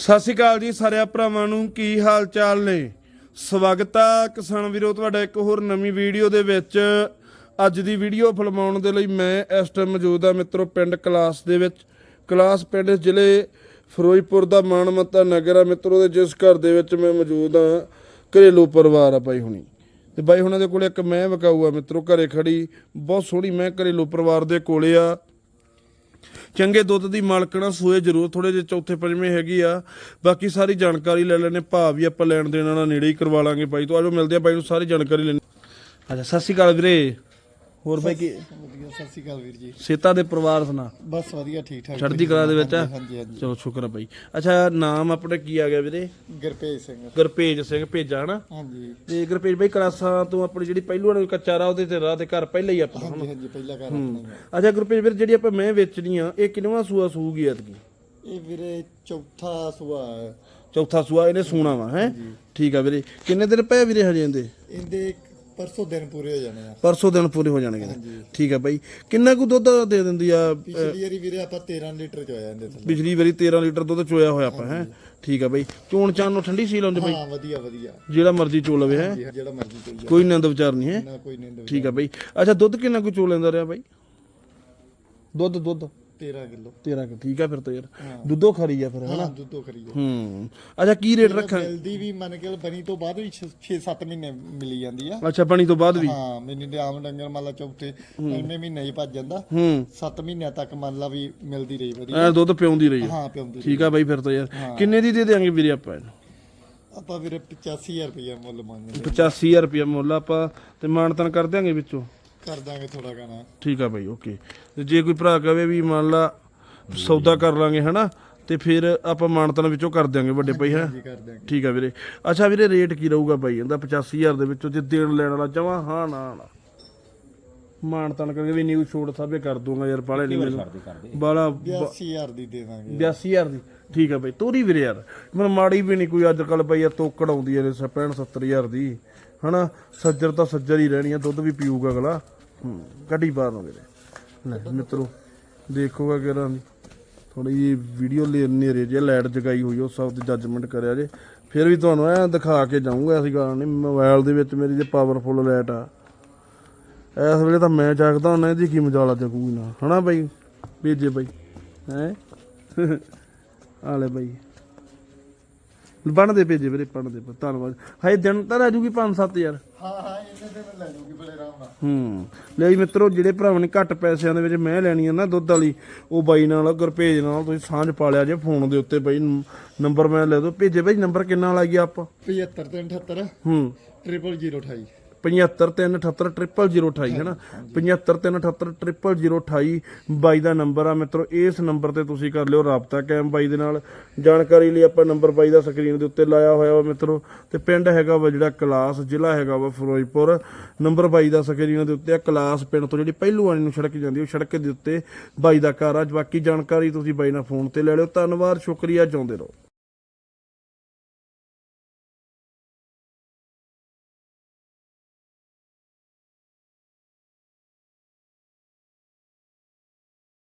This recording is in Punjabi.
ਸਤਿ ਸ਼੍ਰੀ ਅਕਾਲ ਜੀ ਸਾਰਿਆਂ ਭਰਾਵਾਂ ਨੂੰ, ਕੀ ਹਾਲ ਚਾਲ ਨੇ? ਸਵਾਗਤ ਆ ਕਿਸਾਨ ਵੀਰੋ, ਤੁਹਾਡਾ ਇੱਕ ਹੋਰ ਨਵੀਂ ਵੀਡੀਓ ਦੇ ਵਿੱਚ। ਅੱਜ ਦੀ ਵੀਡੀਓ ਫਿਲਮਾਉਣ ਦੇ ਲਈ ਮੈਂ ਇਸ ਟਾਈਮ ਮੌਜੂਦ ਆ ਮਿੱਤਰੋ, ਪਿੰਡ ਕਲਾਸ ਦੇ ਵਿੱਚ। ਕਲਾਸ ਪਿੰਡ ਜ਼ਿਲ੍ਹੇ ਫਿਰੋਜ਼ਪੁਰ ਦਾ ਮਾਨਮੱਤਾ ਨਗਰ ਆ ਮਿੱਤਰੋ ਦੇ ਜਿਸ ਘਰ ਦੇ ਵਿੱਚ ਮੈਂ ਮੌਜੂਦ ਆ, ਘਰੇਲੂ ਪਰਿਵਾਰ ਆ ਬਾਈ ਹੁਣੀ। ਤੇ ਬਾਈ ਹੁਣਾਂ ਦੇ ਕੋਲੇ ਇੱਕ ਮੈਂ ਵਿਕਾਊ ਆ ਮਿੱਤਰੋ, ਘਰੇ ਖੜੀ ਬਹੁਤ ਸੋਹਣੀ ਮੈਂ ਘਰੇਲੂ ਪਰਿਵਾਰ ਦੇ ਕੋਲੇ ਆ। ਚੰਗੇ ਦੁੱਧ ਦੀ ਮਾਲਕਣਾ ਸੂਏ ਜ਼ਰੂਰ ਥੋੜੇ ਜਿਹੇ ਚੌਥੇ ਪੰਜਵੇਂ ਹੈਗੀ ਆ। ਬਾਕੀ ਸਾਰੀ ਜਾਣਕਾਰੀ ਲੈ ਲੈਣੇ, ਭਾਅ ਵੀ ਆਪਾਂ ਲੈਣ ਦੇਣ ਵਾਲਾ ਨੇੜੇ ਹੀ ਕਰਵਾ ਲਾਂਗੇ ਬਾਈ ਤੋਂ। ਆਜੋ ਮਿਲਦੇ ਆ ਬਾਈ ਨੂੰ, ਸਾਰੀ ਜਾਣਕਾਰੀ ਲੈਣੀ। ਅੱਛਾ, ਸਤਿ ਸ਼੍ਰੀ ਅਕਾਲ ਵੀਰੇ। ਹੋਰ ਬਾਈ ਕੀ? ਵਧੀਆ ਸਤਿ ਸ਼੍ਰੀ ਅਕਾਲ ਵੀਰ ਜੀ। ਸੇਤਾ ਦੇ ਪਰਿਵਾਰ ਸੁਣਾ। ਬਸ ਵਧੀਆ ਠੀਕ ਠਾਕ ਚੜ੍ਹਦੀ ਕਲਾ ਦੇ ਵਿੱਚ? ਆ ਹਾਂਜੀ ਹਾਂਜੀ। ਚਲੋ ਸ਼ੁਕਰ ਆ ਬਾਈ। ਅੱਛਾ ਨਾਮ ਆਪਣੇ ਕੀ ਆ ਗਿਆ ਵੀਰੇ? ਗੁਰਪ੍ਰੀਤ ਸਿੰਘ। ਗੁਰਪੇਜ ਸਿੰਘ ਭੇਜਾ ਹਨਾ? ਹਾਂਜੀ। ਤੇ ਗੁਰਪੇਜ ਬਾਈ ਕਲਾਸਾਂ ਤੋਂ ਆਪਣੀ ਜਿਹੜੀ ਪਹਿਲੂ ਵਾਲੀ ਕੱਚਾ ਰਾਹ ਉਹਦੇ ਤੇ ਰਾਹ ਤੇ ਘਰ ਪਹਿਲਾਂ ਹੀ ਆਪਣਾ ਹਾਂਜੀ ਹਾਂਜੀ ਪਹਿਲਾ ਘਰ ਆਪਣਾ ਹੀ ਆ। ਅੱਛਾ ਗੁਰਪੇਜ ਵੀਰ ਜਿਹੜੀ ਆਪਾਂ ਮੈਂ ਵੇਚਣੀ ਆ ਇਹ ਕਿੰਨਵਾਂ ਸੂਆ ਸੂਗੀ ਐਤਕੀ? ਇਹ ਵੀਰੇ ਚੌਥਾ ਹੈ ਚੌਥਾ ਸੂਆ ਇਹਨੇ ਸੂਣਾ ਵਾ ਹੈ? ਠੀਕ ਆ ਵੀਰੇ। ਕਿੰਨੇ ਦਿਨ ਪਏ ਵੀਰੇ ਹਜੇ ਇਹਦੇ? ਇਹਦੇ ਪਰਸੋਂ ਦਿਨ ਪੂਰੇ ਹੋ ਜਾਣੇ ਆ। ਪਰਸੋਂ ਦਿਨ ਪੂਰੇ ਹੋ ਜਾਣਗੇ। ਠੀਕ ਆ ਬਾਈ। ਕਿੰਨਾ ਕੁ ਦੁੱਧ ਦੇ ਦਿੰਦੀ ਆ ਪਿਛਲੀ ਵਾਰੀ ਵੀਰੇ ਆਪਾਂ 13 ਲੀਟਰ ਚ ਹੋਇਆ ਇਹਦੇ ਥੱਲੇ। ਪਿਛਲੀ ਵਾਰੀ 13 ਲੀਟਰ ਦੁੱਧ ਚੋਇਆ ਹੋਇਆ ਆਪਾਂ ਹੈ। ਠੀਕ ਆ ਬਾਈ। ਚੋਣ ਚਾਣ ਨੂੰ ਠੰਡੀ ਸੀ ਲਾਉਂਦੇ ਬਾਈ? ਹਾਂ ਵਧੀਆ ਵਧੀਆ। ਜਿਹੜਾ ਮਰਜ਼ੀ ਚੋ ਲਵੇ ਹੈ। ਜਿਹੜਾ ਮਰਜ਼ੀ ਜਾ ਕੋਈ ਨੰਦ ਵਿਚਾਰ ਨਹੀਂ ਹੈ। ਨਾ ਕੋਈ ਨਹੀਂ ਦੇ ਠੀਕ ਆ ਬਾਈ। ਅੱਛਾ ਦੁੱਧ ਕਿੰਨਾ ਕੁ ਚੋ ਲੈਂਦਾ ਰਿਹਾ ਬਾਈ? ਦੁੱਧ ਦੁੱਧ। 13 ਕਿਲੋ। 13 ਕੁ ਠੀਕ ਆ ਫਿਰ ਤਾਂ ਯਾਰ। ਦੁੱਧੋ ਖਰੀ ਆ ਫਿਰ ਹਨਾ? ਹਾਂ ਦੁੱਧੋ ਕਰੀਏ ਹੂੰ। ਅੱਛਾ ਕੀ ਰੇਟ ਰੱਖਾਂ ਮਿਲਦੀ ਵੀ ਮੰਨ ਕੇ ਬਣੀ ਤੋਂ ਬਾਅਦ ਵੀ 6-7 ਮਹੀਨੇ ਮਿਲੀ ਜਾਂਦੀ ਆ। ਅੱਛਾ ਪਾਣੀ ਤੋਂ ਬਾਅਦ ਵੀ? ਹਾਂ ਮੈਨੂੰ ਤੇ ਆਮ ਡੰਗਰ ਮੰਨ ਲਾ ਚੌਥੇ ਪੰਜਵੇਂ ਮਹੀਨੇ ਹੀ ਭੱਜ ਜਾਂਦਾ। ਹੂੰ। 7 ਮਹੀਨਿਆਂ ਤੱਕ ਮੰਨ ਲਾ ਵੀ ਮਿਲਦੀ ਰਹੀ ਵਧੀਆ। ਐ ਦੁੱਧ ਪਿਉਂਦੀ ਰਹੀ ਆ। ਹਾਂ ਪਿਉਂਦੀ ਠੀਕ ਆ ਬਾਈ ਫਿਰ ਤਾਂ ਯਾਰ। ਕਿੰਨੇ ਦੀ ਦੇ ਦੇਾਂਗੇ ਵੀਰੇ ਆਪਾਂ ਇਹਨੂੰ? ਆਪਾਂ ਵੀਰੇ 85000 ਰੁਪਏ ਮੁੱਲ ਮੰਗਦੇ 85000 ਰੁਪਇਆ ਮੁੱਲ ਆਪਾਂ ਤੇ ਮਾਨਤਨ ਕਰ ਦਿਆਂਗੇ ਵਿੱਚੋਂ? ਕਰ ਦਾਂਗੇ ਥੋੜਾ ਗਾਣਾ ਠੀਕ ਆ ਬਾਈ ਓਕੇ ਤੇ ਜੇ ਕੋਈ ਭਰਾ ਕਵੇ ਵੀ ਮੰਨ ਲਾ ਸੌਦਾ ਕਰ ਲਾਂਗੇ ਹਨਾ ਤੇ ਫਿਰ ਆਪਾਂ ਮਾਨਤਨ ਵਿੱਚੋਂ ਕਰ ਦਿਆਂਗੇ ਵੱਡੇ ਪਈ ਹੈ? ਜੀ ਕਰ ਦਾਂਗੇ ਠੀਕ ਆ ਵੀਰੇ। ਅੱਛਾ ਵੀਰੇ ਰੇਟ ਕੀ ਰਹੂਗਾ ਬਾਈ? ਇਹਦਾ 85000 ਦੇ ਵਿੱਚੋਂ ਜੇ ਦੇਣ ਲੈਣ ਵਾਲਾ ਚਾਹਾਂ ਹਾਂ ਨਾ ਨਾ। ਮਾਨਤਨ ਕਰਕੇ ਵੀ ਨਿਊ ਛੋੜ ਸਾਬੇ ਕਰ ਦੂੰਗਾ ਯਾਰ ਬਾਲੇ ਨਹੀਂ ਮੈਨੂੰ। ਬਾਲਾ 82000 ਦੀ ਦੇ ਦਾਂਗੇ 82000 ਦੀ। ਠੀਕ ਆ ਬਾਈ ਤੋਰੀ ਵੀਰੇ ਯਾਰ। ਮੈਨੂੰ ਮਾੜੀ ਵੀ ਨਹੀਂ ਕੋਈ ਅੱਜ ਕੱਲ ਬਈ ਯਾਰ ਤੋਕੜ ਆਉਂਦੀ ਐ 65 70000 ਦੀ। ਹਨਾ ਸੱਜਰ ਤਾਂ ਸੱਜਰ ਹੀ ਰਹਿਣੀ ਆ ਦੁੱਧ ਵੀ ਪੀਊਗਾ ਅਗਲਾ। ਬਾਹਰ ਨੂੰ ਵੀਰੇ ਲੈ ਮਿੱਤਰੋ ਦੇਖੋਗਾ ਕਿਹੜਾ ਥੋੜੀ ਜੀ ਵੀਡੀਓ ਲੈ ਨੇਰੇ ਜੇ ਲਾਈਟ ਜਗਾਈ ਹੋਈ ਉਸ ਸਭ ਦੀ ਜੱਜਮੈਂਟ ਕਰਿਆ ਜੇ। ਫਿਰ ਵੀ ਤੁਹਾਨੂੰ ਐ ਦਿਖਾ ਕੇ ਜਾਊਂਗਾ ਐਸੀ ਗੱਲ ਨਹੀਂ ਮੋਬਾਈਲ ਦੇ ਵਿੱਚ ਮੇਰੀ ਜੇ ਪਾਵਰਫੁੱਲ ਲਾਈਟ ਆ। ਇਸ ਵੇਲੇ ਤਾਂ ਮੈਂ ਜਾਗਦਾ ਹੁੰਦਾ ਇਹਦੀ ਕੀ ਮਜਾਲਾ ਜਗੂਗੀ ਨਾ। ਹਨਾ ਬਾਈ? ਭੇਜੇ ਬਾਈ। ਹੈ? ਆ ਲੈ ਬਾਈ। ਬਣ ਦੇ ਭੇਜੇ ਵੀਰੇ ਪਣ ਦੇ ਧੰਨਵਾਦ। ਹਾਏ ਦਿਨ ਤਾਂ ਰਹਿ ਜੂਗੀ 5-7 ਯਾਰ ਹਾਂ ਹਾਂ ਇਹਨੇ ਤੇ ਮੈਂ ਲੈ ਲੂੰਗੀ ਬੜੇ ਆਰਾਮ ਨਾਲ। ਹੂੰ। ਲੈ ਜੀ ਮਿੱਤਰੋ ਜਿਹੜੇ ਭਰਾਵਾਂ ਨੇ ਘੱਟ ਪੈਸਿਆਂ ਦੇ ਵਿੱਚ ਮੈਂ ਲੈਣੀ ਆ ਨਾ ਦੁੱਧ ਵਾਲੀ ਉਹ ਬਾਈ ਨਾਲ ਗੁਰਪੇਜ ਨਾਲ ਤੁਸੀਂ ਸਾਂਝ ਪਾ ਲਿਆ ਜੇ ਫੋਨ ਦੇ ਉੱਤੇ ਬਾਈ ਨੰਬਰ ਮੈਂ ਲੈ ਦੋ ਭੇਜੇ ਬਾਈ ਨੰਬਰ ਕਿੰਨਾ ਗਿਆ ਆਪਾਂ? 75 ਤੇ 78 ਹੂੰ। 00028 7538000028 ਹੈ ਨਾ? 7538000028 ਬਾਈ ਦਾ ਨੰਬਰ ਆ ਮਿੱਤਰੋ, ਇਸ ਨੰਬਰ ਤੇ ਤੁਸੀਂ ਕਰ ਲਿਓ ਰਾਬਤਾ ਕੈਮ ਬਾਈ ਦੇ ਨਾਲ। ਜਾਣਕਾਰੀ ਲਈ ਆਪਾਂ ਨੰਬਰ ਬਾਈ ਦਾ ਸਕਰੀਨ ਦੇ ਉੱਤੇ ਲਾਇਆ ਹੋਇਆ ਵਾ ਮਿੱਤਰੋ। ਤੇ ਪਿੰਡ ਹੈਗਾ ਵਾ ਜਿਹੜਾ ਕਲਾਸ, ਜ਼ਿਲ੍ਹਾ ਹੈਗਾ ਵਾ ਫਿਰੋਜ਼ਪੁਰ। ਨੰਬਰ ਬਾਈ ਦਾ ਸਕਰੀਨ ਦੇ ਉੱਤੇ ਆ, ਕਲਾਸ ਪਿੰਡ ਤੋਂ ਜਿਹੜੀ ਪਹਿਲੂ ਵਾਲੀ ਨੂੰ ਸੜਕ ਜਾਂਦੀ, ਉਹ ਸੜਕ ਦੇ ਉੱਤੇ ਬਾਈ ਦਾ ਘਰ ਆ। ਬਾਕੀ ਜਾਣਕਾਰੀ ਤੁਸੀਂ ਬਾਈ ਨਾਲ ਫੋਨ ਤੇ ਲੈ ਲਿਓ। ਧੰਨਵਾਦ, ਸ਼ੁਕਰੀਆ ਚਾਹੁੰਦੇ ਰਹੋ।